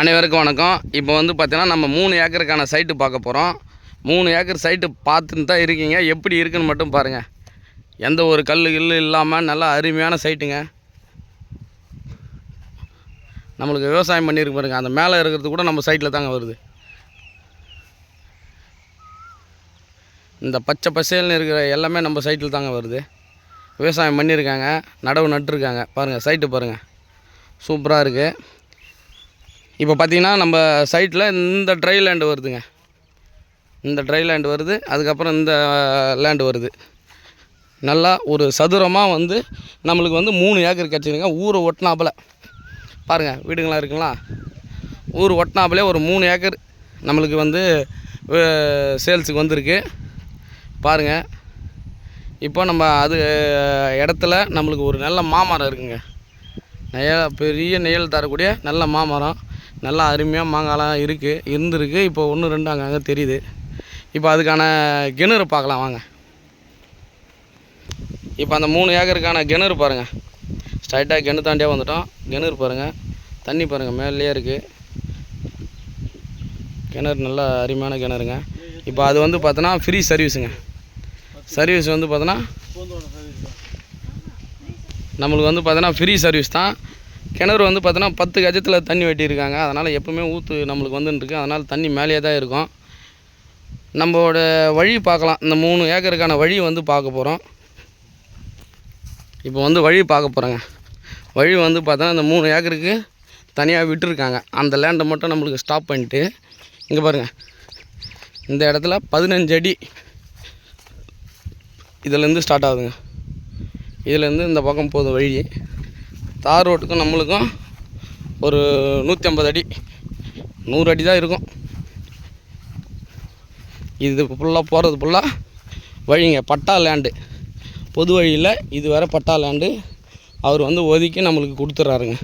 அனைவருக்கும் வணக்கம். இப்போ வந்து பார்த்திங்கன்னா நம்ம மூணு ஏக்கருக்கான சைட்டு பார்க்க போகிறோம் மூணு ஏக்கர் சைட்டு பார்த்துன்னு தான் இருக்கீங்க. எப்படி இருக்குன்னு மட்டும் பாருங்கள் எந்த ஒரு கல் கில்லு இல்லாமல் நல்லா அருமையான சைட்டுங்க நம்மளுக்கு விவசாயம் பண்ணியிருக்கு பாருங்க. அந்த மேலே இருக்கிறது கூட நம்ம சைட்டில் தாங்க வருது. இந்த பச்சை பசேல்னு இருக்கிற எல்லாமே நம்ம சைட்டில் தாங்க வருது. விவசாயம் பண்ணியிருக்காங்க. நடவு நட்டுருக்காங்க. பாருங்கள் சைட்டு பாருங்கள் சூப்பராக இருக்குது இப்போ பார்த்தீங்கன்னா நம்ம சைட்டில் இந்த ட்ரை லேண்டு வருதுங்க. இந்த ட்ரை லேண்டு வருது அதுக்கப்புறம் இந்த லேண்டு வருது. நல்லா ஒரு சதுரமாக வந்து நம்மளுக்கு வந்து மூணு ஏக்கர் கிடச்சிருங்க ஊரை ஒட்டினாப்பில். பாருங்கள் வீடுங்களாம் இருக்குங்களா? ஊர் ஒட்டினாப்பிலே ஒரு மூணு ஏக்கர் நம்மளுக்கு வந்து சேல்ஸுக்கு வந்திருக்கு. பாருங்கள் இப்போ நம்ம அது இடத்துல நம்மளுக்கு ஒரு நல்ல மாமரம் இருக்குங்க. நெய பெரிய நெயல் தரக்கூடிய நல்ல மாமரம். நல்லா அருமையாக மாங்காய்லாம் இருக்குது இருந்திருக்கு. இப்போ ஒன்று ரெண்டு அங்கங்கே தெரியுது. இப்போ அதுக்கான கிணறு பார்க்கலாம் வாங்க. இப்போ அந்த மூணு ஏக்கருக்கான கிணறு பாருங்கள் ஸ்ட்ரைட்டாக கிணறு தாண்டியே வந்துட்டோம். கிணறு பாருங்கள் தண்ணி பாருங்கள் மேலேயே இருக்குது கிணறு நல்லா அருமையான கிணறுங்க. இப்போ அது வந்து பார்த்தோன்னா ஃப்ரீ சர்வீஸுங்க சர்வீஸ் வந்து பார்த்தோன்னா நம்மளுக்கு வந்து பார்த்தோன்னா ஃப்ரீ சர்வீஸ் தான். கிணறு வந்து பார்த்தோன்னா பத்து கஜத்தில் தண்ணி வெட்டியிருக்காங்க. அதனால் எப்பவுமே ஊற்று நம்மளுக்கு வந்துட்டுருக்கு அதனால் தண்ணி மேலேயே தான் இருக்கும். நம்மளோட வழி பார்க்கலாம். இந்த மூணு ஏக்கருக்கான வழி வந்து பார்க்க போகிறோம் இப்போ வந்து வழி பார்க்க போகிறோங்க வழி வந்து பார்த்தோன்னா இந்த மூணு ஏக்கருக்கு தனியாக விட்டுருக்காங்க. அந்த லேண்டை மட்டும் நம்மளுக்கு ஸ்டாப் பண்ணிட்டு இங்கே பாருங்கள் இந்த இடத்துல பதினஞ்சு அடி இதுலேருந்து ஸ்டார்ட் ஆகுதுங்க. இதுலேருந்து இந்த பக்கம் போதும் வழி. தார் ரோட்டுக்கும் நம்மளுக்கும் ஒரு நூற்றி ஐம்பது அடி நூறு அடி தான் இருக்கும். இது ஃபுல்லாக போகிறது ஃபுல்லாக வழிங்க பட்டா லேண்டு பொது வழியில் இது வேறு பட்டா லேண்டு அவர் வந்து ஒதுக்கி நம்மளுக்கு கொடுத்துட்றாருங்க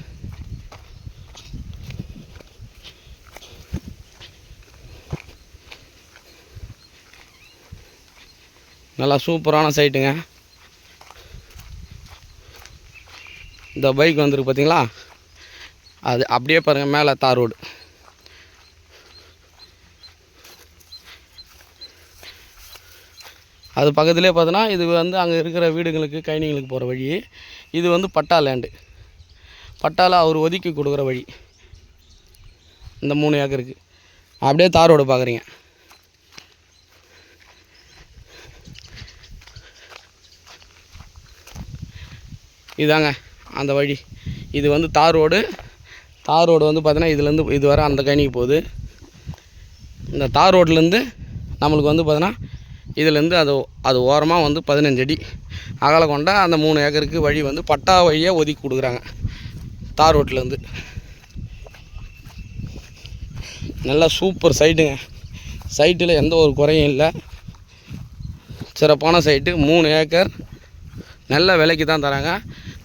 நல்லா சூப்பரான சைட்டுங்க இந்த பைக் வந்துருக்கு பார்த்தீங்களா? அது அப்படியே பாருங்கள் மேலே தார் ரோடு. அது பக்கத்துலேயே பார்த்தோன்னா இது வந்து அங்கே இருக்கிற வீடுங்களுக்கு கைனிங்களுக்கு போகிற வழி. இது வந்து பட்டா லேண்டு பட்டாவில் அவர் ஒதுக்கி கொடுக்குற வழி. இந்த மூணு ஏக்கருக்கு. அப்படியே தார் ரோடு பார்க்குறீங்க இதாங்க. அந்த வழி. இது வந்து தார் ரோடு. தார் ரோடு வந்து பார்த்தீங்கன்னா இதுலேருந்து இது வர அந்த கணிக்கு போகுது. இந்த தார் ரோட்லேருந்து நம்மளுக்கு வந்து பார்த்தீங்கன்னா இதுலேருந்து அது அது ஓரமாக வந்து பதினஞ்சு அடி அகல கொண்டா அந்த மூணு ஏக்கருக்கு வழி வந்து பட்டா வழியாக ஒதுக்கி கொடுக்குறாங்க. தார் ரோட்லேருந்து. நல்லா சூப்பர் சைட்டுங்க. சைட்டில் எந்த ஒரு குறையும் இல்லை. சிறப்பான சைட்டு. மூணு ஏக்கர். நல்ல விலைக்கு தான் தராங்க.